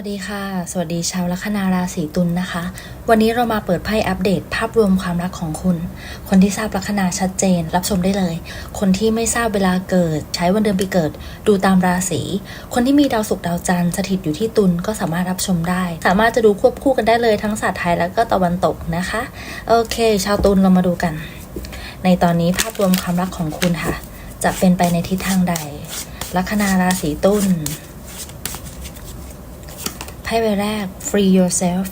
วัสดีค่ะ สวัสดีชาวลัคนาราศีตุลนนะคะ วันนี้เรามาเปิดไพ่อัปเดต ภาพรวมความรักของคุณ คนที่ทราบลัคนาชัดเจน รับชมได้เลย คนที่ไม่ทราบเวลาเกิด ใช้วันเดือนปีเกิด ดูตามราศีคนที่มีดาวศุกร์ดาวจันทร์สถิตอยู่ที่ตุลก็สามารถรับชมได้ สามารถจะดูควบคู่กันได้เลยทั้งศาสตร์ไทยแล้วก็ตะวันตกนะคะ โอเค ชาวตุลเรามาดูกัน ในตอนนี้ภาพรวมความรักของคุณค่ะ จะเป็นไปในทิศทางใดลัคนาราศีตุล ไพ่ใบแรก free yourself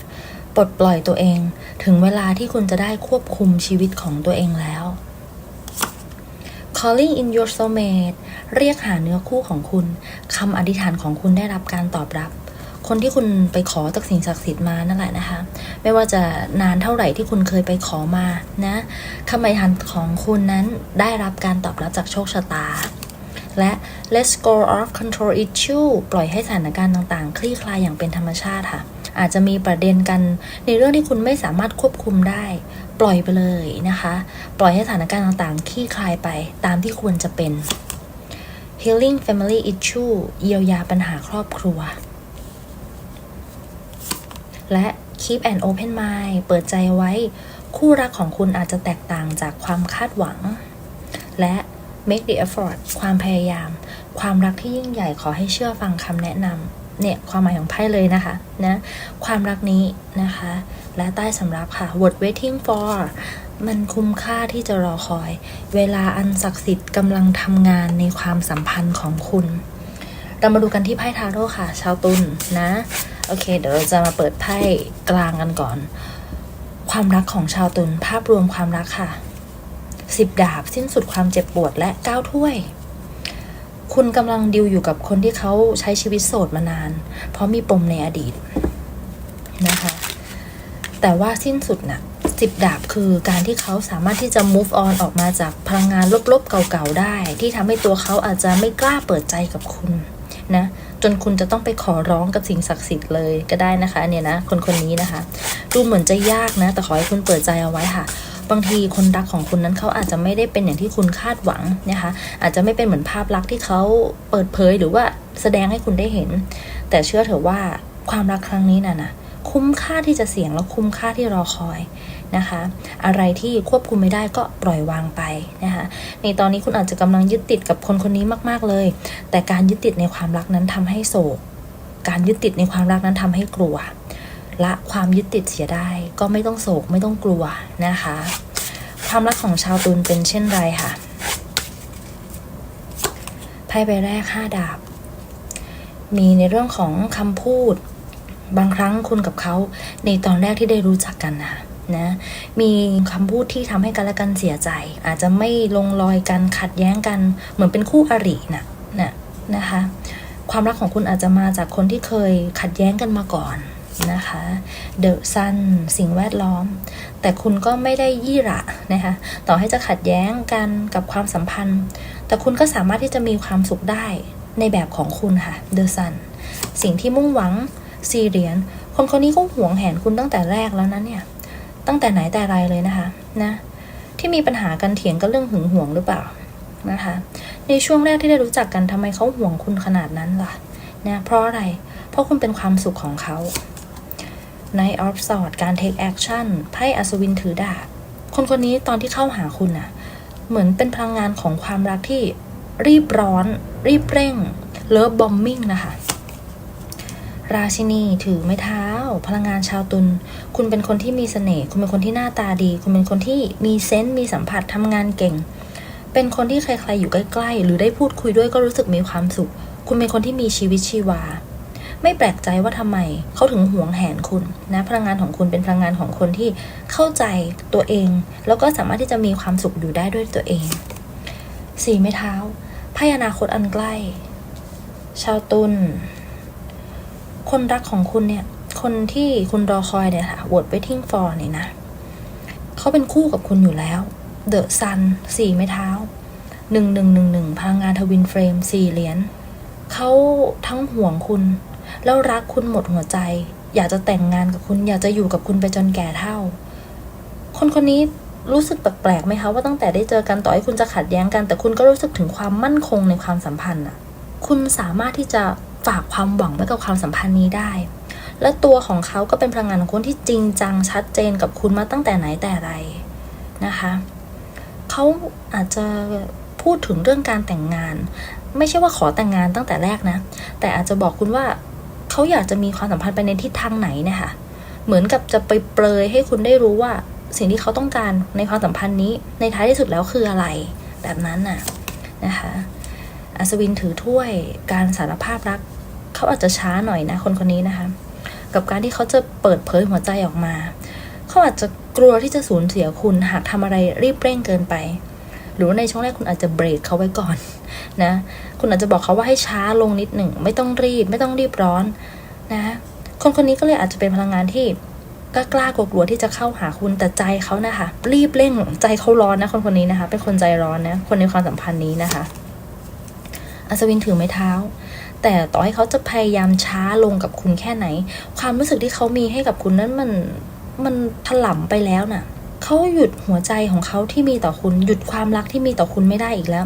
ปลดปล่อยตัวเอง ถึงเวลาที่คุณจะได้ควบคุมชีวิตของตัวเองแล้ว calling in your soulmate เรียกหาเนื้อคู่ของคุณคำอธิษฐานของคุณได้รับการตอบรับ คนที่คุณไปขอจากสิ่งศักดิ์สิทธิ์มานั่นแหละนะคะ ไม่ว่าจะนานเท่าไหร่ที่คุณเคยไปขอมานะคำอธิษฐานของคุณนั้นได้รับการตอบรับจากโชคชะตา และ let's go off control issue ปล่อยให้สถานการณ์ต่างๆ คลี่คลายอย่างเป็นธรรมชาติค่ะ อาจจะมีประเด็นกันในเรื่องที่คุณไม่สามารถควบคุมได้ ปล่อยไปเลยนะคะ ปล่อยให้สถานการณ์ต่างๆ คลี่คลายไปตามที่ควรจะเป็น healing family issue เยียวยาปัญหาครอบครัว และ keep an open mind เปิดใจไว้ คู่รักของคุณอาจจะแตกต่างจากความคาดหวัง และ make the effort ความพยายาม ความรักที่ยิ่งใหญ่ขอให้เชื่อฟังคำแนะนำเนี่ยความหมายของไพ่เลยนะคะนะความรักนี้นะคะ และใต้สำรับค่ะ word waiting for มันคุ้มค่าที่จะรอคอย เวลาอันศักดิ์สิทธิ์กำลังทำงานในความสัมพันธ์ของคุณ เรามาดูกันที่ไพ่ทาโร่ค่ะ ชาวตุลนนะ โอเค เดี๋ยวเราจะมาเปิดไพ่กลางกันก่อน ความรักของชาวตุลภาพรวมความรักค่ะ สิบดาบสิ้นสุดความเจ็บปวดและเก้าถ้วย คุณกำลังดิวอยู่กับคนที่เขาใช้ชีวิตโสดมานาน เพราะมีปมในอดีตนะคะ แต่ว่าสิ้นสุดน่ะสิบดาบคือการที่เขาสามารถที่จะ move on ออกมาจากพลังงานลบๆเก่าๆได้ ที่ทำให้ตัวเขาอาจจะไม่กล้าเปิดใจกับคุณนะจนคุณจะต้องไปขอร้องกับสิ่งศักดิ์สิทธิ์เลยก็ได้นะคะเนี่ยนะคนคนนี้นะคะ ดูเหมือนจะยากนะ แต่ขอให้คุณเปิดใจเอาไว้ค่ะ บางทีคนรักของคุณนั้นเขาอาจจะไม่ได้เป็นอย่างที่คุณคาดหวังนะคะอาจจะไม่เป็นเหมือนภาพลักษณ์ที่เขาเปิดเผยหรือว่าแสดงให้คุณได้เห็น แต่เชื่อเถอะว่าความรักครั้งนี้น่ะนะคุ้มค่าที่จะเสี่ยงแล้วคุ้มค่าที่รอคอยนะคะ อะไรที่ควบคุมไม่ได้ก็ปล่อยวางไปนะคะ ในตอนนี้คุณอาจจะกำลังยึดติดกับคนคนนี้มาก ๆเลย แต่การยึดติดในความรักนั้นทำให้โศก การยึดติดในความรักนั้นทำให้กลัว ละความยึดติดเสียได้ ก็ไม่ต้องโศกไม่ต้องกลัวนะคะ ความรักของชาวตุลเป็นเช่นไรค่ะไพ่ใบแรกห้าดาบ มีในเรื่องของคำพูด บางครั้งคุณกับเขาในตอนแรกที่ได้รู้จักกันนะนะมีคำพูดที่ทำให้กันและกันเสียใจ อาจจะไม่ลงรอยกันขัดแย้งกัน เหมือนเป็นคู่อรินะนะนะคะ ความรักของคุณอาจจะมาจากคนที่เคยขัดแย้งกันมาก่อน นะคะเดอะซันสิ่งแวดล้อม แต่คุณก็ไม่ได้ยี่ระนะคะต่อให้จะขัดแย้งกันกับความสัมพันธ์ แต่คุณก็สามารถที่จะมีความสุขได้ในแบบของคุณค่ะเดอะซันสิ่งที่มุ่งหวังซีเรียนคนคนนี้ก็หวงแหนคุณตั้งแต่แรกแล้วนะเนี่ยตั้งแต่ไหนแต่ไรเลยนะคะนะที่มีปัญหากันเถียงก็เรื่องหึงหวงหรือเปล่านะคะในช่วงแรกที่ได้รู้จักกันทำไมเขาห่วงคุณขนาดนั้นล่ะนะเพราะอะไร เพราะคุณเป็นความสุขของเขา Night of Swords การ take action ไพ่อัศวินถือดาบ คนคนนี้ตอนที่เข้าหาคุณน่ะเหมือนเป็นพลังงานของความรักที่รีบร้อน รีบเร่ง เลิฟบอมมิ่งนะคะ ราชินีถือไม้เท้า พลังงานชาวตุลคุณเป็นคนที่มีเสน่ห์คุณเป็นคนที่หน้าตาดี คุณเป็นคนที่มีเซนส์มีสัมผัสทำงานเก่ง เป็นคนที่ใครๆอยู่ใกล้ๆ หรือได้พูดคุยด้วยก็รู้สึกมีความสุข คุณเป็นคนที่มีชีวิตชีวา ไม่แปลกใจว่าทำไมเขาถึงหวงแหนคุณนะพลังงานของคุณเป็นพลังงานของคนที่เข้าใจตัวเอง แล้วก็สามารถที่จะมีความสุขอยู่ได้ด้วยตัวเองสี่ไม้เท้าไพ่อนาคตอันใกล้ ชาวตุลคนรักของคุณเนี่ย คนที่คุณรอคอยเนี่ยค่ะ word waiting for เนี่ยนะเขาเป็นคู่กับคุณอยู่แล้ว The Sun สี่ไม้เท้าหนึ่งหนึ่งหนึ่งหนึ่งพลังงานทวินเฟรมสี่เหรียญเขาทั้งห่วงคุณ แล้วรักคุณหมดหัวใจ อยากจะแต่งงานกับคุณ อยากจะอยู่กับคุณไปจนแก่เท่า คนคนนี้รู้สึกแปลกๆไหมคะว่าตั้งแต่ได้เจอกันต่อให้คุณจะขัดแย้งกัน แต่คุณก็รู้สึกถึงความมั่นคงในความสัมพันธ์อะคุณสามารถที่จะฝากความหวังไว้กับความสัมพันธ์นี้ได้ และตัวของเขาก็เป็นพลังงานของคนที่จริงจังชัดเจนกับคุณมาตั้งแต่ไหนแต่ไรนะคะเขาอาจจะพูดถึงเรื่องการแต่งงาน ไม่ใช่ว่าขอแต่งงานตั้งแต่แรกนะ แต่อาจจะบอกคุณว่า เขาอยากจะมีความสัมพันธ์ไปในทิศทางไหนเนะคะเหมือนกับจะไปเปรยให้คุณได้รู้ว่า สิ่งที่เขาต้องการในความสัมพันธ์นี้ในท้ายที่สุดแล้วคืออะไรแบบนั้นน่ะนะคะอัศวินถือถ้วยการสารภาพรัก เขาอาจจะช้าหน่อยนะคนคนนี้นะคะ กับการที่เขาจะเปิดเผยหัวใจออกมา เขาอาจจะกลัวที่จะสูญเสียคุณหากทำอะไรรีบเร่งเกินไป หรือในช่วงแรกคุณอาจจะเบรกเขาไว้ก่อนนะ คุณอาจจะบอกเขาว่าให้ช้าลงนิดหนึ่ง ไม่ต้องรีบ ไม่ต้องรีบร้อนนะคนคนนี้ก็เลยอาจจะเป็นพลังงานที่กล้ากล้ากลัวๆที่จะเข้าหาคุณแต่ใจเขานะคะ รีบเร่งใจเขาร้อนนะคนคนนี้นะคะ เป็นคนใจร้อนนะคนในความสัมพันธ์นี้นะคะ อัศวินถือไม้เท้า แต่ต่อให้เขาจะพยายามช้าลงกับคุณแค่ไหน ความรู้สึกที่เขามีให้กับคุณนั้นมันมันถล่มไปแล้วน่ะเขาหยุดหัวใจของเขาที่มีต่อคุณ หยุดความรักที่มีต่อคุณไม่ได้อีกแล้ว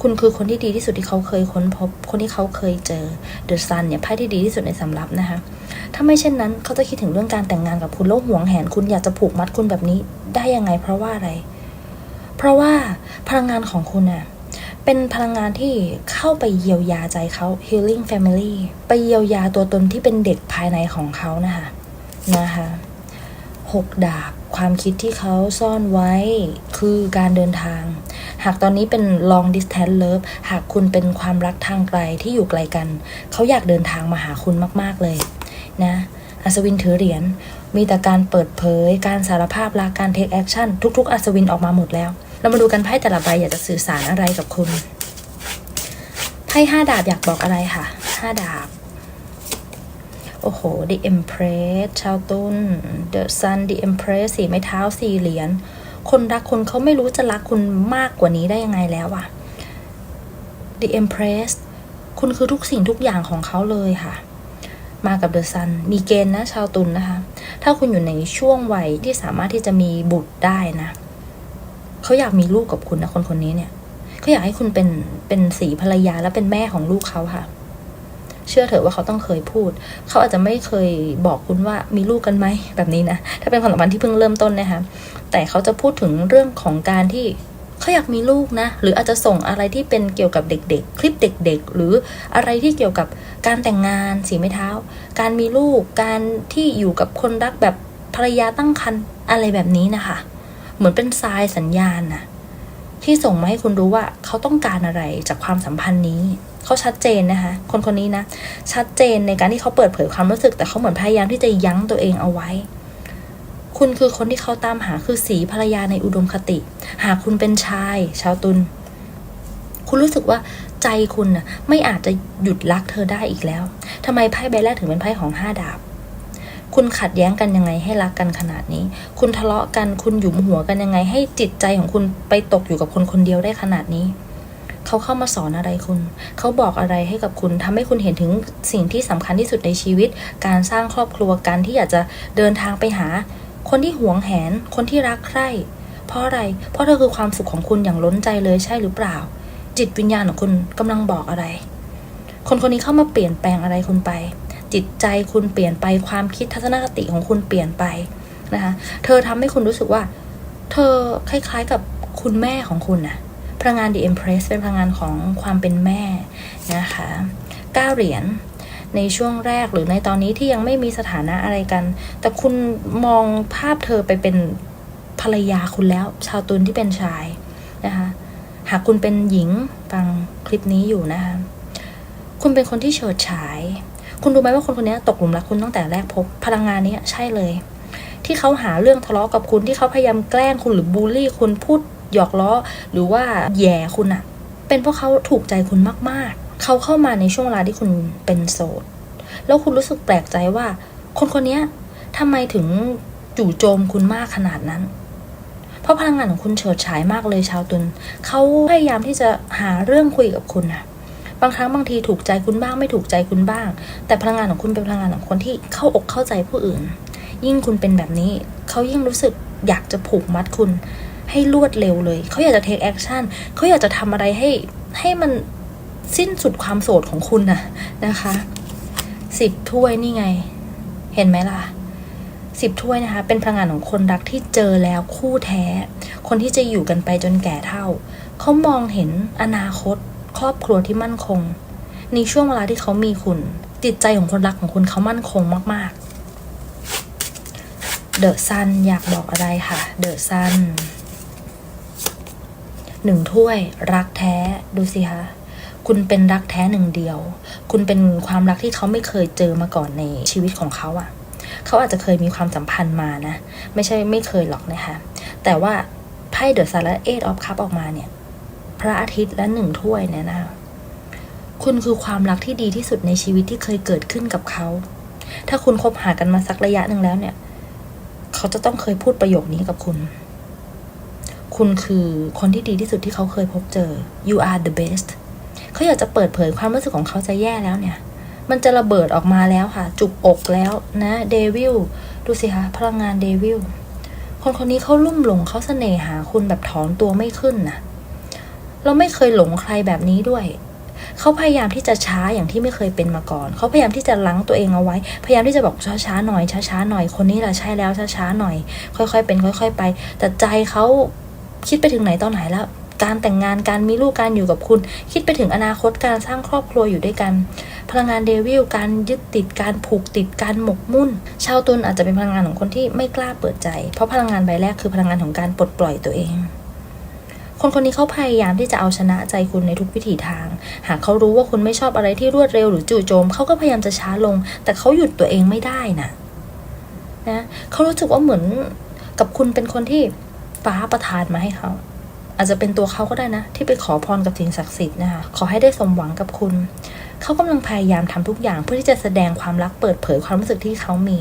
คุณคือคนที่ดีที่สุดที่เขาเคยค้นพบ คนที่เขาเคยเจอเดอะซันเนี่ยไพ่ที่ดีที่สุดในสำรับนะคะ ถ้าไม่เช่นนั้นเขาจะคิดถึงเรื่องการแต่งงานกับคุณแล้วหวงแหนคุณอยากจะผูกมัดคุณแบบนี้ได้ยังไงเพราะว่าอะไร เพราะว่าพลังงานของคุณน่ะเป็นพลังงานที่เข้าไปเยียวยาใจเขา healing family ไปเยียวยาตัวตนที่เป็นเด็กภายในของเขานะคะนะคะหกดาบ ความคิดที่เขาซ่อนไว้คือการเดินทาง หากตอนนี้เป็น long distance love หากคุณเป็นความรักทางไกลที่อยู่ไกลกัน เขาอยากเดินทางมาหาคุณมาก ๆ เลยนะอัศวินถือเหรียญมีแต่การเปิดเผย การสารภาพรักการ take action ทุก ๆ อัศวินออกมาหมดแล้ว เรามาดูกันไพ่แต่ละใบอยากจะสื่อสารอะไรกับคุณไพ่ห้าดาบอยากบอกอะไรค่ะห้าดาบ โอ้โห The Empress ชาวตุน The Sun The Empress สีไม้เท้าสี่เหรียญคนรักคุณเขาไม่รู้จะรักคุณมากกว่านี้ได้ยังไงแล้วอะ The Empress คุณคือทุกสิ่งทุกอย่างของเขาเลยค่ะ มากับ The Sun มีเกณฑ์นะ ชาวตุลนนะคะ ถ้าคุณอยู่ในช่วงวัยที่สามารถที่จะมีบุตรได้นะ เขาอยากมีลูกกับคุณนะคนคนนี้เนี่ย เขาอยากให้คุณเป็นเป็นสีภรรยาและเป็นแม่ของลูกเขาค่ะ เชื่อเถอะว่าเขาต้องเคยพูด เขาอาจจะไม่เคยบอกคุณว่ามีลูกกันไหมแบบนี้นะถ้าเป็นความสัมพันธ์ที่เพิ่งเริ่มต้นนะคะแต่เขาจะพูดถึงเรื่องของการที่เขาอยากมีลูกนะ หรืออาจจะส่งอะไรที่เป็นเกี่ยวกับเด็กๆ คลิปเด็ก ๆ หรืออะไรที่เกี่ยวกับการแต่งงานสีไม้เท้า การมีลูกการที่อยู่กับคนรักแบบภรรยาตั้งครรภ์อะไรแบบนี้นะคะ เหมือนเป็นทรายสัญญาณน่ะ ที่ส่งมาให้คุณรู้ว่าเขาต้องการอะไรจากความสัมพันธ์นี้ เขาชัดเจนนะคะ คนคนนี้นะ ชัดเจนในการที่เขาเปิดเผยความรู้สึก แต่เขาเหมือนพยายามที่จะยั้งตัวเองเอาไว้ คุณคือคนที่เขาตามหาคือสีภรรยาในอุดมคติ หากคุณเป็นชาย ชาวตุลคุณรู้สึกว่าใจคุณน่ะไม่อาจจะหยุดรักเธอได้อีกแล้วทำไมไพ่ใบแรกถึงเป็นไพ่ของห้าดาบ คุณขัดแย้งกันยังไงให้รักกันขนาดนี้ คุณทะเลาะกันคุณหยุมหัวกันยังไง ให้จิตใจของคุณไปตกอยู่กับคนคนเดียวได้ขนาดนี้ เขาเข้ามาสอนอะไรคุณ เขาบอกอะไรให้กับคุณทำให้คุณเห็นถึงสิ่งที่สำคัญที่สุดในชีวิต การสร้างครอบครัวการที่อยากจะเดินทางไปหา คนที่หวงแหน คนที่รักใคร่เพราะอะไร เพราะเธอคือความสุขของคุณอย่างล้นใจเลยใช่หรือเปล่า จิตวิญญาณของคุณกำลังบอกอะไร คนคนนี้เข้ามาเปลี่ยนแปลงอะไรคุณไป จิตใจคุณเปลี่ยนไปความคิดทัศนคติของคุณเปลี่ยนไปนะคะเธอทำให้คุณรู้สึกว่า เธอคล้ายๆกับคุณแม่ของคุณนะพลังงาน The Empress เป็นพลังงานของความเป็นแม่นะคะก้าเหรียญในช่วงแรกหรือในตอนนี้ที่ยังไม่มีสถานะอะไรกัน แต่คุณมองภาพเธอไปเป็นภรรยาคุณแล้ว ชาวตุลที่เป็นชายนะคะหากคุณเป็นหญิงฟังคลิปนี้อยู่นะคะคุณเป็นคนที่เฉิดฉาย คุณรู้ไหมว่าคนคนนี้ตกหลุมรักคุณตั้งแต่แรกพบพลังงานนี้ใช่เลย ที่เขาหาเรื่องทะเลาะกับคุณที่เขาพยายามแกล้งคุณหรือบูลลี่คุณพูดหยอกล้อ หรือว่าแย่คุณอะเป็นเพราะเขาถูกใจคุณมากๆ เขาเข้ามาในช่วงเวลาที่คุณเป็นโสด แล้วคุณรู้สึกแปลกใจว่า คนคนนี้ทำไมถึงจู่โจมคุณมากขนาดนั้น เพราะพลังงานของคุณเฉิดฉายมากเลยชาวตุลเขาพยายามที่จะหาเรื่องคุยกับคุณนะ บางครั้งบางทีถูกใจคุณบ้างไม่ถูกใจคุณบ้าง แต่พลังงานของคุณเป็นพลังงานของคนที่เข้าอกเข้าใจผู้อื่น ยิ่งคุณเป็นแบบนี้ เขายิ่งรู้สึกอยากจะผูกมัดคุณ ให้รวดเร็วเลย เขาอยากจะ take action เขาอยากจะทำอะไรให้ให้มันสิ้นสุดความโสดของคุณนะนะคะสิบถ้วยนี่ไง เห็นไหมล่ะสิบถ้วยนะคะ เป็นพลังงานของคนรักที่เจอแล้วคู่แท้ คนที่จะอยู่กันไปจนแก่เท่า เขามองเห็นอนาคต ครอบครัวที่มั่นคง ในช่วงเวลาที่เขามีคุณ จิตใจของคนรักของคุณเขามั่นคงมาก ๆ เดอะซันอยากบอกอะไรค่ะ เดอะซันหนึ่งถ้วยรักแท้ดูสิคะคุณเป็นรักแท้หนึ่งเดียว คุณเป็นความรักที่เขาไม่เคยเจอมาก่อนในชีวิตของเขาอะ่ะ เขาอาจจะเคยมีความสัมพันธ์มานะ ไม่ใช่ไม่เคยหรอกนะคะ แต่ว่าไพ่เดอะซันและเอทออฟคัพออกมาเนี่ย พระอาทิตย์และหนึ่งถ้วยเนี่ยนะคะคุณคือความรักที่ดีที่สุดในชีวิตที่เคยเกิดขึ้นกับเขา ถ้าคุณคบหากันมาสักระยะหนึ่งแล้วเนี่ย เขาจะต้องเคยพูดประโยคนี้กับคุณ คุณคือคนที่ดีที่สุดที่เขาเคยพบเจอ you are the best เขาอยากจะเปิดเผยความรู้สึกของเขาจะแย่แล้วเนี่ย มันจะระเบิดออกมาแล้วค่ะ จุกอกแล้วนะเดวิลดูสิคะพลังงานเดวิลคนคนนี้เขาลุ่มหลงเขาเสน่หาคุณแบบถอนตัวไม่ขึ้นนะ เราไม่เคยหลงใครแบบนี้ด้วย เขาพยายามที่จะช้าอย่างที่ไม่เคยเป็นมาก่อน เขาพยายามที่จะลังตัวเองเอาไว้ พยายามที่จะบอกช้าๆหน่อยช้าๆหน่อย คนนี้แหละใช่แล้วช้าๆหน่อย ค่อยๆเป็น ค่อย ๆ ไป แต่ใจเขาคิดไปถึงไหนตอนไหนแล้ว การแต่งงานการมีลูกการอยู่กับคุณ คิดไปถึงอนาคตการสร้างครอบครัวอยู่ด้วยกัน พลังงานเดวิลการยึดติดการผูกติดการหมกมุ่น ชาวตุลอาจจะเป็นพลังงานของคนที่ไม่กล้าเปิดใจ เพราะพลังงานใบแรกคือพลังงานของการปลดปล่อยตัวเอง คนคนนี้เขาพยายามที่จะเอาชนะใจคุณในทุกวิถีทาง หากเขารู้ว่าคุณไม่ชอบอะไรที่รวดเร็วหรือจู่โจมเขาก็พยายามจะช้าลง แต่เขาหยุดตัวเองไม่ได้นะนะเขารู้สึกว่าเหมือนกับคุณเป็นคนที่ฟ้าประทานมาให้เขาอาจจะเป็นตัวเขาก็ได้นะ ที่ไปขอพรกับสิ่งศักดิ์สิทธิ์นะคะขอให้ได้สมหวังกับคุณ เขากำลังพยายามทำทุกอย่างเพื่อที่จะแสดงความรักเปิดเผยความรู้สึกที่เขามี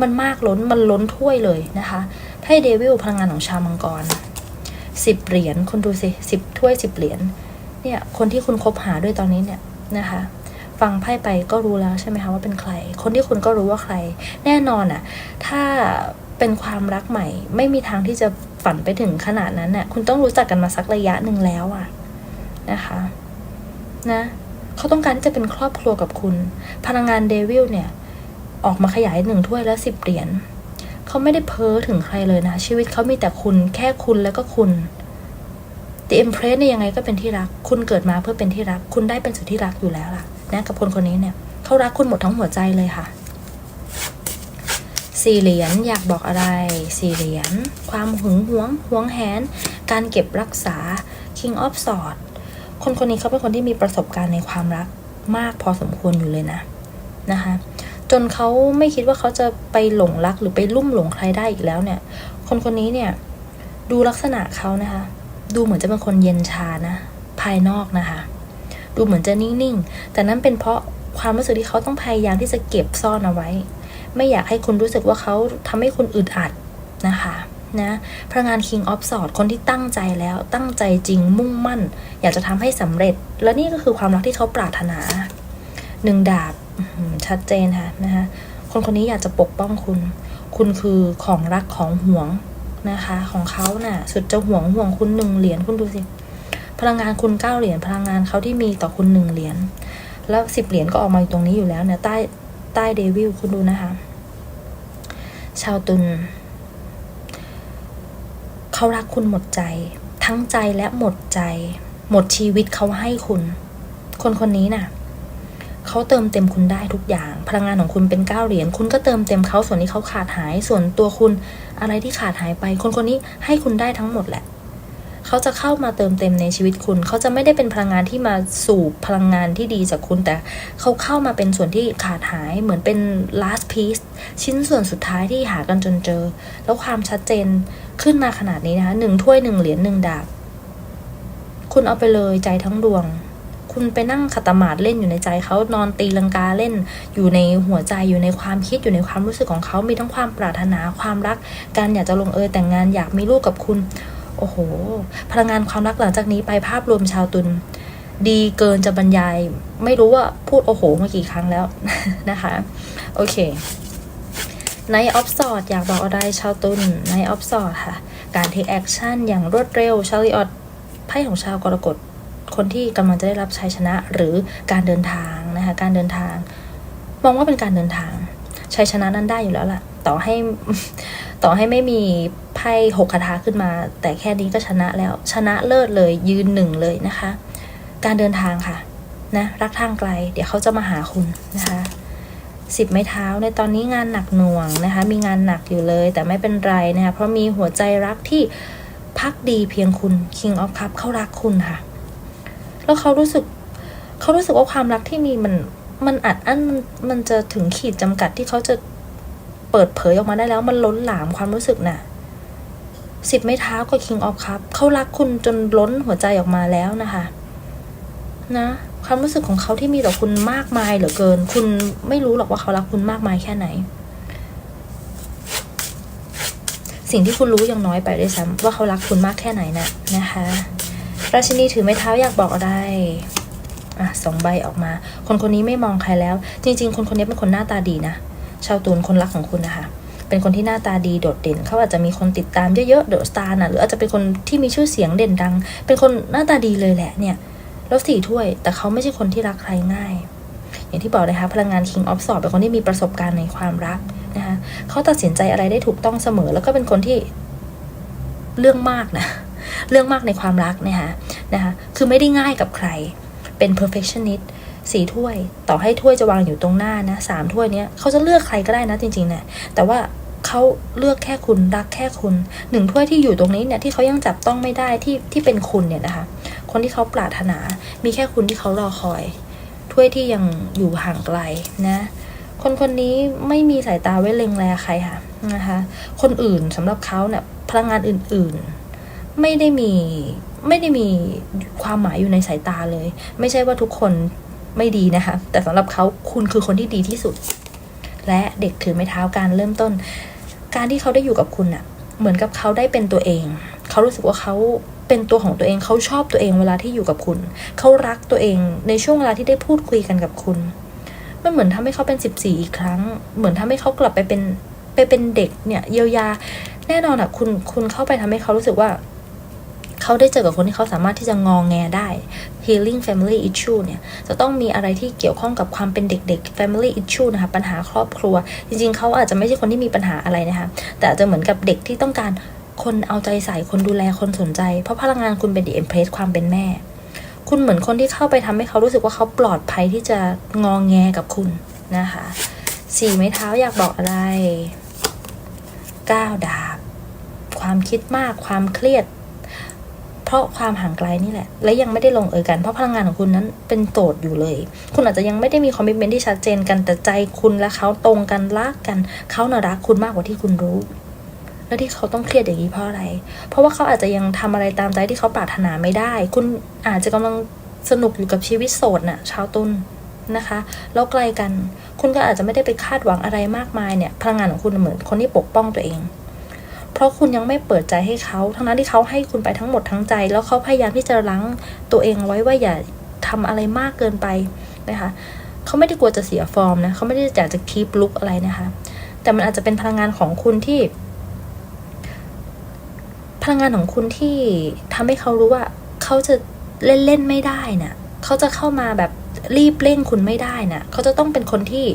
มันมากล้นมันล้นถ้วยเลยนะคะไพ่เดวิลพลังงานของชาวมังกร สิบเหรียญคุณดูสิสิบถ้วยสิบเหรียญเนี่ยคนที่คุณคบหาด้วยตอนนี้เนี่ยนะคะฟังไพ่ไปก็รู้แล้วใช่ไหมคะว่าเป็นใคร คนที่คุณก็รู้ว่าใคร แน่นอนอะ่ะ ถ้าเป็นความรักใหม่ ไม่มีทางที่จะฝันไปถึงขนาดนั้นน่ะคุณต้องรู้จักกันมาสักระยะหนึ่งแล้วอะนะคะนะเขาต้องการที่จะเป็นครอบครัวกับคุณ พลังงานเดวิลเนี่ย ออกมาขยายหนึ่งถ้วยแล้วสิบเหรียญ เขาไม่ได้เพ้อถึงใครเลยนะ ชีวิตเขามีแต่คุณแค่คุณแล้วก็คุณ The Empress เนี่ยยังไงก็เป็นที่รัก คุณเกิดมาเพื่อเป็นที่รัก คุณได้เป็นสุดที่รักอยู่แล้วล่ะนะกับคนคนนี้เนี่ยเขารักคุณหมดทั้งหัวใจเลยค่ะสี่เหรียญอยากบอกอะไร สี่เหรียญความหึงหวงหวงแหน การเก็บรักษา King of Swords คนคนนี้เขาเป็นคนที่มีประสบการณ์ในความรักมากพอสมควรอยู่เลยนะนะคะ จนเขาไม่คิดว่าเขาจะไปหลงรักหรือไปลุ่มหลงใครได้อีกแล้วเนี่ย คนคนนี้เนี่ยดูลักษณะเขานะคะ ดูเหมือนจะเป็นคนเย็นชานะ ภายนอกนะคะ ดูเหมือนจะนิ่งๆ แต่นั้นเป็นเพราะความรู้สึกที่เขาต้องพยายามที่จะเก็บซ่อนเอาไว้ ไม่อยากให้คุณรู้สึกว่าเขาทำให้คุณอึดอัดนะคะนะพลังงาน King of Swords คนที่ตั้งใจแล้วตั้งใจจริงมุ่งมั่น อยากจะทำให้สำเร็จ และนี่ก็คือความรักที่เขาปรารถนาหนึ่งดาบ ชัดเจนค่ะนะคะคนคนนี้อยากจะปกป้องคุณ คุณคือของรักของห่วงนะคะ ของเขาน่ะ สุดจะห่วงห่วงคุณหนึ่งเหรียญคุณดูสิ พลังงานคุณเก้าเหรียญพลังงานเขาที่มีต่อคุณหนึ่งเหรียญแล้วสิบเหรียญก็ออกมาอยู่ตรงนี้อยู่แล้วเนี่ยใต้ใต้เดวิลคุณดูนะคะ ชาวตุลเขารักคุณหมดใจ ทั้งใจและหมดใจ หมดชีวิตเขาให้คุณ คนคนนี้น่ะ เขาเติมเต็มคุณได้ทุกอย่าง พลังงานของคุณเป็นเก้าเหรียญคุณก็เติมเต็มเขาส่วนที่เขาขาดหาย ส่วนตัวคุณอะไรที่ขาดหายไป คนคนนี้ให้คุณได้ทั้งหมดแหละเขาจะเข้ามาเติมเต็มในชีวิตคุณ เขาจะไม่ได้เป็นพลังงานที่มาสูบพลังงานที่ดีจากคุณแต่เขาเข้ามาเป็นส่วนที่ขาดหายเหมือนเป็น last piece ชิ้นส่วนสุดท้ายที่หากันจนเจอ แล้วความชัดเจนขึ้นมาขนาดนี้นะคะหนึ่งถ้วยหนึ่งเหรียญหนึ่งดาบคุณเอาไปเลยใจทั้งดวง คุณไปนั่งขัตมาดเล่นอยู่ในใจเขานอนตีลังกาเล่น อยู่ในหัวใจอยู่ในความคิดอยู่ในความรู้สึกของเขามีทั้งความปรารถนาความรัก การอยากจะลงเอยแต่งงานอยากมีลูกกับคุณ โอ้โห พลังงานความรักหลังจากนี้ไปภาพรวมชาวตุลดีเกินจะบรรยาย ไม่รู้ว่าพูดโอ้โหมากี่ครั้งแล้วนะคะ โอเคในออฟสอดอยากบอกอะไรชาวตุลในออฟสอดค่ะ การเทคแอคชั่นอย่างรวดเร็วชาลิออตไพ่ของชาวกรกฎ คนที่กำลังจะได้รับชัยชนะหรือการเดินทางนะคะการเดินทาง มองว่าเป็นการเดินทางชัยชนะนั้นได้อยู่แล้วล่ะ ต่อให้ต่อให้ไม่มีไพ่หกคาถาขึ้นมา แต่แค่นี้ก็ชนะแล้วชนะเลิศเลยยืนหนึ่งเลยนะคะ การเดินทางค่ะนะรักทางไกล เดี๋ยวเขาจะมาหาคุณนะคะสิบไม้เท้าในตอนนี้งานหนักหน่วงนะคะ มีงานหนักอยู่เลย แต่ไม่เป็นไรนะคะเพราะมีหัวใจรักที่พักดีเพียงคุณ King of Cup เขารักคุณค่ะ แล้วเขารู้สึกเขารู้สึกว่าความรักที่มีมันมันอัดอั้นมันมันจะถึงขีดจำกัดที่เขาจะเปิดเผยออกมาได้แล้วมันล้นหลามความรู้สึกน่ะสิบไม้เท้ากับ King of Cup เขารักคุณจนล้นหัวใจออกมาแล้วนะคะนะความรู้สึกของเขาที่มีต่อคุณมากมายเหลือเกิน คุณไม่รู้หรอกว่าเขารักคุณมากมายแค่ไหน สิ่งที่คุณรู้ยังน้อยไปด้วยซ้ำว่าเขารักคุณมากแค่ไหนนะนะคะ ราชินีถือไม้เท้าอยากบอกอะไรอะสองใบออกมา คนคนนี้ไม่มองใครแล้ว จริง ๆ คนคนนี้เป็นคนหน้าตาดีนะ ชาวตูนคนรักของคุณนะคะ เป็นคนที่หน้าตาดีโดดเด่น เขาอาจจะมีคนติดตามเยอะๆเดอะสตาร์น่ะ หรืออาจจะเป็นคนที่มีชื่อเสียงเด่นดัง เป็นคนหน้าตาดีเลยแหละเนี่ย แล้วสี่ถ้วย แต่เขาไม่ใช่คนที่รักใครง่าย อย่างที่บอกนะคะพลังงาน King of Swords เป็นคนที่มีประสบการณ์ในความรักนะคะเขาตัดสินใจอะไรได้ถูกต้องเสมอ แล้วก็เป็นคนที่เรื่องมากนะ เรื่องมากในความรักนะคะนะคะคือไม่ได้ง่ายกับใครเป็น perfectionist สี่ถ้วย ต่อให้ถ้วยจะวางอยู่ตรงหน้านะสามถ้วยเนี้ยเขาจะเลือกใครก็ได้นะจริงๆเนี่ยแต่ว่าเขาเลือกแค่คุณรักแค่คุณหนึ่งถ้วยที่อยู่ตรงนี้เนี่ยที่เขายังจับต้องไม่ได้ที่ที่เป็นคุณเนี่ยนะคะ คนที่เขาปรารถนา มีแค่คุณที่เขารอคอย ถ้วยที่ยังอยู่ห่างไกลนะ คนคนนี้ไม่มีสายตาไว้เล็งแลใครค่ะนะคะ คนอื่นสำหรับเขาเนี่ยพลังงานอื่นๆ ไม่ได้มีไม่ได้มีความหมายอยู่ในสายตาเลย ไม่ใช่ว่าทุกคนไม่ดีนะคะ แต่สำหรับเขาคุณคือคนที่ดีที่สุด และเด็กถือไม้เท้าการเริ่มต้น การที่เขาได้อยู่กับคุณอะเหมือนกับเขาได้เป็นตัวเอง เขารู้สึกว่าเขาเป็นตัวของตัวเองเขาชอบตัวเองเวลาที่อยู่กับคุณ เขารักตัวเองในช่วงเวลาที่ได้พูดคุยกันกับคุณ มันเหมือนทำให้เขาเป็นสิบสี่อีกครั้ง เหมือนทำให้เขากลับไปเป็นไปเป็นเด็กเนี่ยเยียวยา แน่นอนอะคุณคุณเข้าไปทำให้เขารู้สึกว่า เขาได้เจอกับคนที่เขาสามารถที่จะงองแงได้ healing family issue เนี่ย จะต้องมีอะไรที่เกี่ยวข้องกับความเป็นเด็ก ๆ family issue นะคะ ปัญหาครอบครัว จริง ๆ เขาอาจจะไม่ใช่คนที่มีปัญหาอะไรนะคะ แต่อาจจะเหมือนกับเด็กที่ต้องการคนเอาใจใส่ คนดูแล คนสนใจ เพราะพลังงานคุณเป็น the empress ความเป็นแม่ คุณเหมือนคนที่เข้าไปทำให้เขารู้สึกว่าเขาปลอดภัยที่จะงองแงกับคุณนะคะสี่ไม้เท้าอยากบอกอะไรก้าวดาบ ความคิดมาก ความเครียด เพราะความห่างไกลนี่แหละ และยังไม่ได้ลงเอยกัน เพราะพลังงานของคุณนั้นเป็นโสดอยู่เลย คุณอาจจะยังไม่ได้มีคอมมิชเมนที่ชัดเจนกันแต่ใจคุณและเขาตรงกันรักกันเขาน่ารักคุณมากกว่าที่คุณรู้แล้วที่เขาต้องเครียดอย่างนี้เพราะอะไร เพราะว่าเขาอาจจะยังทำอะไรตามใจที่เขาปรารถนาไม่ได้ คุณอาจจะกำลังสนุกอยู่กับชีวิตโสดน่ะ ชาวตุลนะคะ แล้วไกลกัน คุณก็อาจจะไม่ได้ไปคาดหวังอะไรมากมายเนี่ย พลังงานของคุณเหมือนคนที่ปกป้องตัวเอง เพราะคุณยังไม่เปิดใจให้เขา ทั้งนั้นที่เขาให้คุณไปทั้งหมดทั้งใจ แล้วเขาพยายามที่จะรั้งตัวเองไว้ว่าอย่าทำอะไรมากเกินไปนะคะเขาไม่ได้กลัวจะเสียฟอร์มนะเขาไม่ได้อยากจะคีปลุกอะไรนะคะ แต่มันอาจจะเป็นพลังงานของคุณที่ พลังงานของคุณที่ทำให้เขารู้ว่าเขาจะเล่นเล่นไม่ได้น่ะเขาจะเข้ามาแบบรีบเร่งคุณไม่ได้น่ะเขาจะต้องเป็นคนที่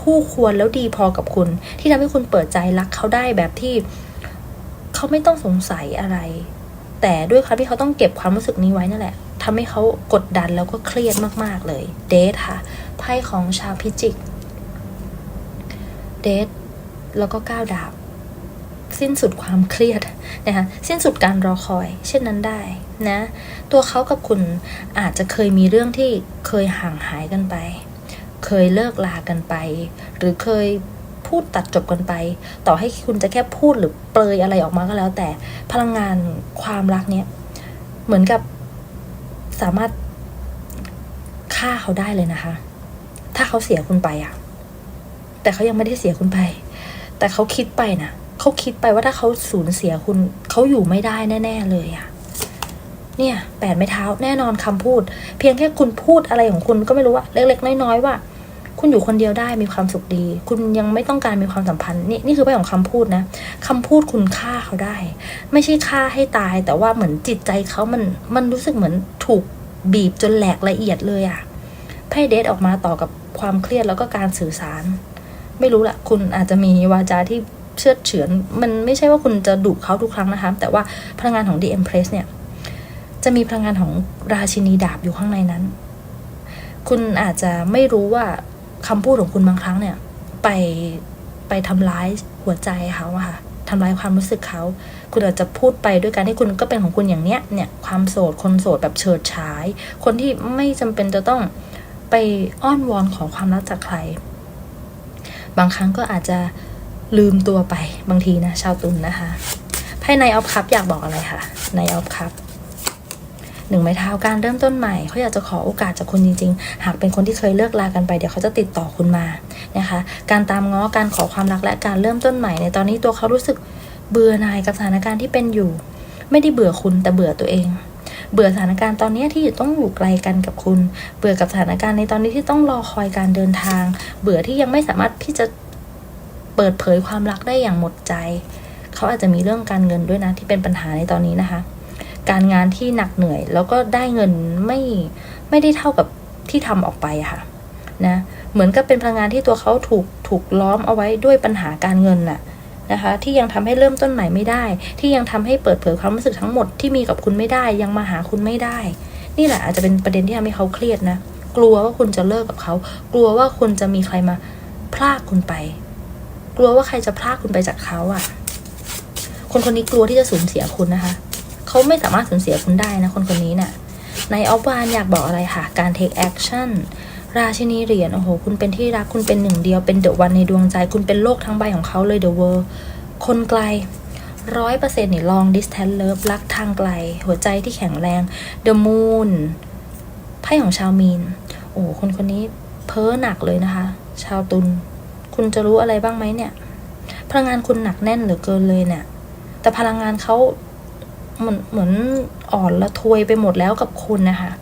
คู่ควรแล้วดีพอกับคุณ ที่ทำให้คุณเปิดใจรักเขาได้แบบที่ เขาไม่ต้องสงสัยอะไร แต่ด้วยความที่เขาต้องเก็บความรู้สึกนี้ไว้นั่นแหละทำให้เขากดดันแล้วก็เครียดมาก ๆ เลย เดทค่ะ ไพ่ของชาวพิจิก เดท แล้วก็ก้าวดาบ สิ้นสุดความเครียดนะคะ สิ้นสุดการรอคอย เช่นนั้นได้นะ ตัวเขากับคุณอาจจะเคยมีเรื่องที่เคยห่างหายกันไป เคยเลิกลากันไป หรือเคย พูดตัดจบกันไป ต่อให้คุณจะแค่พูดหรือเปรยอะไรออกมาก็แล้ว แต่พลังงานความรักเนี้ยเหมือนกับสามารถฆ่าเขาได้เลยนะคะ ถ้าเขาเสียคุณไปอะแต่เขายังไม่ได้เสียคุณไป แต่เขาคิดไปนะเขาคิดไปว่าถ้าเขาสูญเสียคุณ เขาอยู่ไม่ได้แน่ ๆ เลยอะเนี่ยแปดไม้เท้าแน่นอนคำพูด เพียงแค่คุณพูดอะไรของคุณก็ไม่รู้ว่าเล็กๆน้อยๆว่า คุณอยู่คนเดียวได้มีความสุขดี คุณยังไม่ต้องการมีความสัมพันธ์นี่นี่คือไพ่ของคำพูดนะคำพูดคุณฆ่าเขาได้ ไม่ใช่ฆ่าให้ตาย แต่ว่าเหมือนจิตใจเขามันมันรู้สึกเหมือนถูกบีบจนแหลกละเอียดเลยอะไพ่เดทออกมาต่อกับความเครียดแล้วก็การสื่อสาร ไม่รู้แหละคุณอาจจะมีวาจาที่เชื่อเฉือน มันไม่ใช่ว่าคุณจะดุเขาทุกครั้งนะคะ แต่ว่าพลังงานของ The Empress เนี่ย จะมีพลังงานของราชินีดาบอยู่ข้างในนั้น คุณอาจจะไม่รู้ว่า คำพูดของคุณบางครั้งเนี่ย ไปไปทำร้ายหัวใจเขาอะค่ะทำร้ายความรู้สึกเขา คุณอาจจะพูดไปด้วยการที่คุณก็เป็นของคุณอย่างเนี้ย เนี่ย ความโสด คนโสดแบบเฉิดฉาย คนที่ไม่จำเป็นจะต้องไปอ้อนวอนขอความรักจากใคร บางครั้งก็อาจจะลืมตัวไปบางทีนะ ชาวตุลนนะคะไพ่ในออฟคัพอยากบอกอะไรคะในออฟคัพ หนึ่งไม้เท้าการเริ่มต้นใหม่เขาอยากจะขอโอกาสจากคุณจริง ๆ หากเป็นคนที่เคยเลิกลากันไปเดี๋ยวเขาจะติดต่อคุณมานะคะ การตามง้อการขอความรักและการเริ่มต้นใหม่ในตอนนี้ตัวเขารู้สึกเบื่อหน่ายกับสถานการณ์ที่เป็นอยู่ ไม่ได้เบื่อคุณแต่เบื่อตัวเองเบื่อสถานการณ์ตอนนี้ที่ต้องอยู่ไกลกันกับคุณ เบื่อกับสถานการณ์ในตอนนี้ที่ต้องรอคอยการเดินทาง เบื่อที่ยังไม่สามารถที่จะเปิดเผยความรักได้อย่างหมดใจ เขาอาจจะมีเรื่องการเงินด้วยนะที่เป็นปัญหาในตอนนี้นะคะ การงานที่หนักเหนื่อย แล้วก็ได้เงินไม่ไม่ได้เท่ากับที่ทำออกไปค่ะนะเหมือนกับเป็นพลังงานที่ตัวเขาถูกถูกล้อมเอาไว้ด้วยปัญหาการเงินน่ะนะคะที่ยังทำให้เริ่มต้นใหม่ไม่ได้ ที่ยังทำให้เปิดเผยความรู้สึกทั้งหมดที่มีกับคุณไม่ได้ ยังมาหาคุณไม่ได้ นี่แหละอาจจะเป็นประเด็นที่ทำให้เขาเครียดนะกลัวว่าคุณจะเลิกกับเขา กลัวว่าคุณจะมีใครมาพลากคุณไป กลัวว่าใครจะพลากคุณไปจากเขาอะ่ะ คนคนนี้กลัวที่จะสูญเสียคุณนะคะ เขาไม่สามารถสูญเสียคุณได้นะคนคนนี้น่ะในออฟวานอยากบอกอะไรค่ะการ take action ราชินีเหรียญโอ้โห คุณเป็นที่รักคุณเป็นหนึ่งเดียวเป็นเดอะวันในดวงใจ คุณเป็นโลกทั้งใบของเขาเลย the world คนไกลร้อยเปอร์เซ็นต์นี่ long distance love รักทางไกล หัวใจที่แข็งแรง the moon ไพ่ของชาวมีน โอ้โหคนคนนี้เพ้อหนักเลยนะคะ ชาวตุลคุณจะรู้อะไรบ้างไหมเนี่ย พลังงานคุณหนักแน่นเหลือเกินเลยเนี่ย แต่พลังงานเขา เหมือนเหมือนอ่อนละทวยไปหมดแล้วกับคุณนะคะ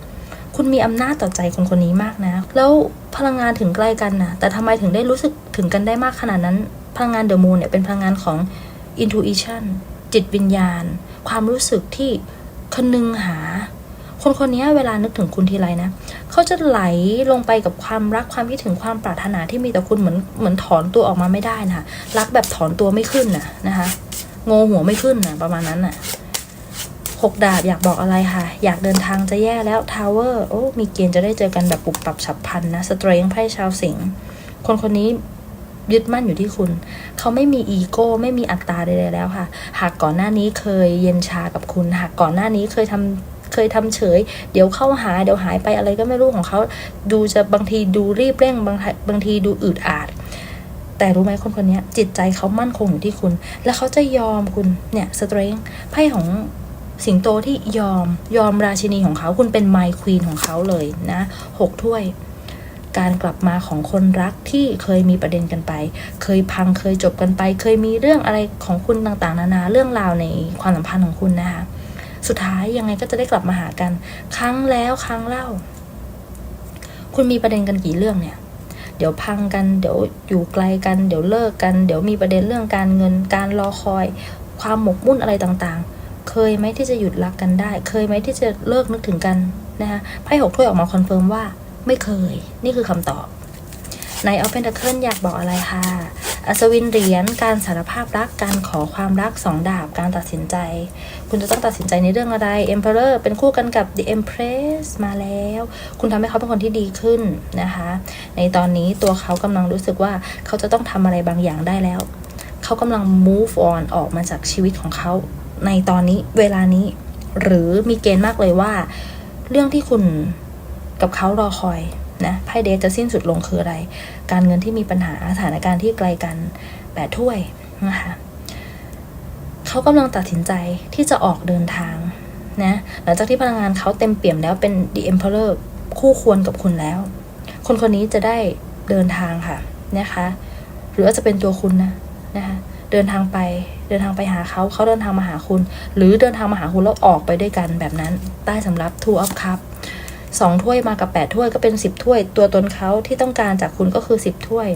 คุณมีอำนาจต่อใจคนคนนี้มากนะ แล้วพลังงานถึงใกล้กันนะแต่ทำไมถึงได้รู้สึกถึงกันได้มากขนาดนั้น พลังงานเดอะมูนเนี่ยเป็นพลังงานของ intuition จิตวิญญาณ ความรู้สึกที่คนึงหา คนคนนี้เวลานึกถึงคุณทีไรนะ เขาจะไหลลงไปกับความรักความคิดถึงความปรารถนาที่มีต่อคุณเหมือนเหมือนถอนตัวออกมาไม่ได้นะคะรักแบบถอนตัวไม่ขึ้นนะนะคะโงหัวไม่ขึ้นนะประมาณนั้นน่ะ หกดาบอยากบอกอะไรค่ะอยากเดินทางจะแย่แล้วทาวเวอร์โอ้มีเกณฑ์จะได้เจอกันแบบปุบปรับฉับพลันนะสเตรงไพ่ชาวสิงห์คนคนนี้ยึดมั่นอยู่ที่คุณ เขาไม่มีอีโก้ ไม่มีอัตตาใดๆแล้วค่ะ หากก่อนหน้านี้เคยเย็นชากับคุณ หากก่อนหน้านี้เคยทำเคยทำเฉย เดี๋ยวเข้าหา เดี๋ยวหายไปอะไรก็ไม่รู้ของเขา ดูจะบางทีดูรีบเร่ง บางทีบางทีดูอืดอาดแต่รู้ไหมคนคนนี้จิตใจเขามั่นคงอยู่ที่คุณ และเขาจะยอมคุณเนี่ยสเตรงไพ่ของ สิงโตที่ยอมยอมราชินีของเขาคุณเป็นไมควีนของเขาเลยนะหกถ้วย การกลับมาของคนรักที่เคยมีประเด็นกันไป เคยพังเคยจบกันไป เคยมีเรื่องอะไรของคุณต่างๆ นานาเรื่องราวในความสัมพันธ์ของคุณนะคะสุดท้ายยังไงก็จะได้กลับมาหากัน ครั้งแล้วครั้งเล่า คุณมีประเด็นกันกี่เรื่องเนี่ย เดี๋ยวพังกัน เดี๋ยวอยู่ไกลกัน เดี๋ยวเลิกกัน เดี๋ยวมีประเด็นเรื่องการเงิน การรอคอย ความหมกมุ่นอะไรต่างๆ เคยไหมที่จะหยุดรักกันได้ เคยไหมที่จะเลิกนึกถึงกันนะคะไพ่หกถ้วยออกมาคอนเฟิร์มว่าไม่เคย นี่คือคำตอบในออฟเ e น t เคิลอยากบอกอะไรคะอัศวินเหรียญการสารภาพรักการขอความรักสองดาบการตัดสินใจ คุณจะต้องตัดสินใจในเรื่องอะไร Emperor เป็นคู่กันกับ The Empress มาแล้ว คุณทำให้เขาเป็นคนที่ดีขึ้นนะคะ ในตอนนี้ตัวเขากำลังรู้สึกว่าเขาจะต้องทำอะไรบางอย่างได้แล้ว เขากำลัง move on ออกมาจากชีวิตของเขา ในตอนนี้เวลานี้ หรือมีเกณฑ์มากเลยว่า เรื่องที่คุณกับเขารอคอยนะไพ่เดทจะสิ้นสุดลงคืออะไร การเงินที่มีปัญหาสถานการณ์ที่ไกลกันแปดถ้วยนะคะเขากำลังตัดสินใจที่จะออกเดินทางนะหลังจากที่พลังงานเขาเต็มเปี่ยมแล้วเป็น The Emperor คู่ควรกับคุณแล้ว คนคนนี้จะได้เดินทางค่ะนะคะ หรือว่าจะเป็นตัวคุณนะนะคะ เดินทางไป เดินทางไปหาเขาเขาเดินทางมาหาคุณ หรือเดินทางมาหาคุณแล้วออกไปด้วยกันแบบนั้น ใต้สำรับ Two of cup สองถ้วยมากับแปดถ้วยก็เป็นสิบถ้วย ตัวตนเขาที่ต้องการจากคุณก็คือสิบถ้วย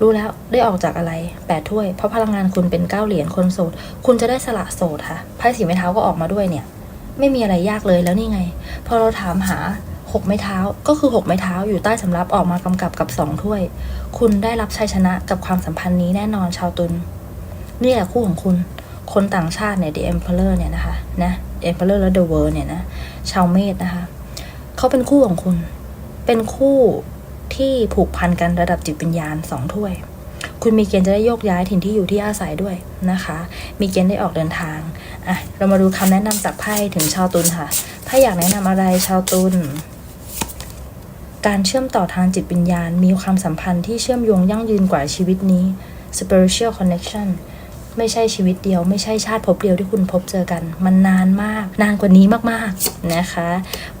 รู้แล้วได้ออกจากอะไรแปดถ้วย เพราะพลังงานคุณเป็นเก้าเหรียญคนโสด คุณจะได้สละโสดค่ะไพ่สีไม้เท้าก็ออกมาด้วยเนี่ย ไม่มีอะไรยากเลยแล้วนี่ไง พอเราถามหา หกไม้เท้าก็คือหกไม้เท้าอยู่ใต้สำรับออกมากำกับกับสองถ้วย คุณได้รับชัยชนะกับความสัมพันธ์นี้แน่นอนชาวตุลนี่แหละคู่ของคุณ คนต่างชาติเนี่ย The Emperor เนี่ยนะคะนะ emperor และ The World เนี่ยนะชาวเมษนะคะเขาเป็นคู่ของคุณ เป็นคู่ที่ผูกพันกันระดับจิตวิญญาณสองถ้วย คุณมีเกณฑ์จะได้โยกย้ายถิ่นที่อยู่ที่อาศัยด้วยนะคะ มีเกณฑ์ได้ออกเดินทางอะเรามาดูคำแนะนำจากไพ่ถึงชาวตุลค่ะ ถ้าอยากแนะนำอะไรชาวตุล การเชื่อมต่อทางจิตวิญญาณ มีความสัมพันธ์ที่เชื่อมโยงยั่งยืนกว่าชีวิตนี้ spiritual connection ไม่ใช่ชีวิตเดียว ไม่ใช่ชาติภพเดียวที่คุณพบเจอกัน มันนานมาก นานกว่านี้มากๆนะคะ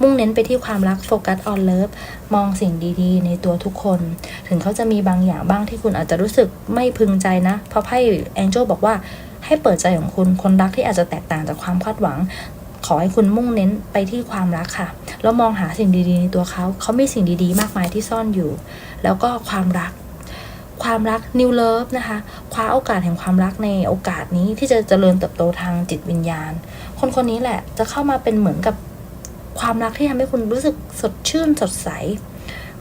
มุ่งเน้นไปที่ความรักโฟกัส on love มองสิ่งดีๆ ในตัวทุกคน ถึงเขาจะมีบางอย่างบ้างที่คุณอาจจะรู้สึกไม่พึงใจนะ เพราะไพ่แองเจลบอกว่าให้เปิดใจของคุณคนรักที่อาจจะแตกต่างจากความคาดหวัง ขอให้คุณมุ่งเน้นไปที่ความรักค่ะ แล้วมองหาสิ่งดีๆในตัวเขา เขามีสิ่งดีๆ มากมายที่ซ่อนอยู่ แล้วก็ความรัก ความรัก new love นะคะ คว้าโอกาสแห่งความรักในโอกาสนี้ที่จะเจริญเติบโตทางจิตวิญญาณ คนคนนี้แหละจะเข้ามาเป็นเหมือนกับความรักที่ทำให้คุณรู้สึกสดชื่นสดใส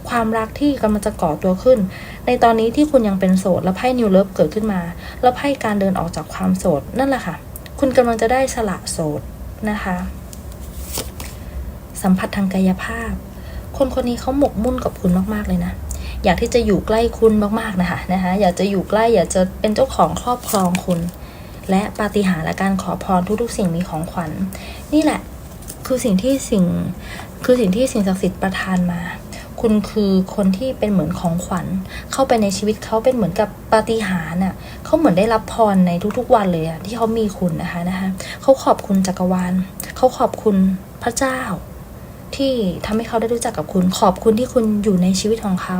ความรักที่กำลังจะก่อตัวขึ้น ในตอนนี้ที่คุณยังเป็นโสด แล้วไพ่ new love เกิดขึ้นมา แล้วไพ่การเดินออกจากความโสดนั่นแหละค่ะ คุณกำลังจะได้สละโสด นะคะ สัมผัสทางกายภาพ คนคนนี้เขาหมกมุ่นกับคุณมาก ๆ เลยนะ อยากที่จะอยู่ใกล้คุณมากๆนะคะนะคะ อยากจะอยู่ใกล้ อยากจะเป็นเจ้าของครอบครองคุณ และปาฏิหาริย์และการขอพรทุกๆ สิ่งมีของขวัญ นี่แหละคือสิ่งที่สิ่งคือสิ่งที่สิ่งศักดิ์สิทธิ์ประทานมา คุณคือคนที่เป็นเหมือนของขวัญ เข้าไปในชีวิตเขาเป็นเหมือนกับปาฏิหาริย์น่ะเขาเหมือนได้รับพรในทุกๆวันเลยอะที่เขามีคุณนะคะนะคะเขาขอบคุณจักรวาลเขาขอบคุณพระเจ้า ที่ทำให้เขาได้รู้จักกับคุณ ขอบคุณที่คุณอยู่ในชีวิตของเขา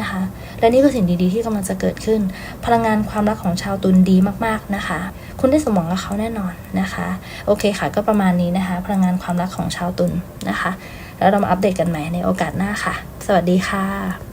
นะคะ และนี่คือสิ่งดีๆที่กำลังจะเกิดขึ้น พลังงานความรักของชาวตุลดีมากๆนะคะ คุณได้สมหวังกับเขาแน่นอนนะคะ โอเคค่ะก็ประมาณนี้นะคะ พลังงานความรักของชาวตุลนะคะ แล้วเรามาอัปเดตกันใหม่ในโอกาสหน้าค่ะ สวัสดีค่ะ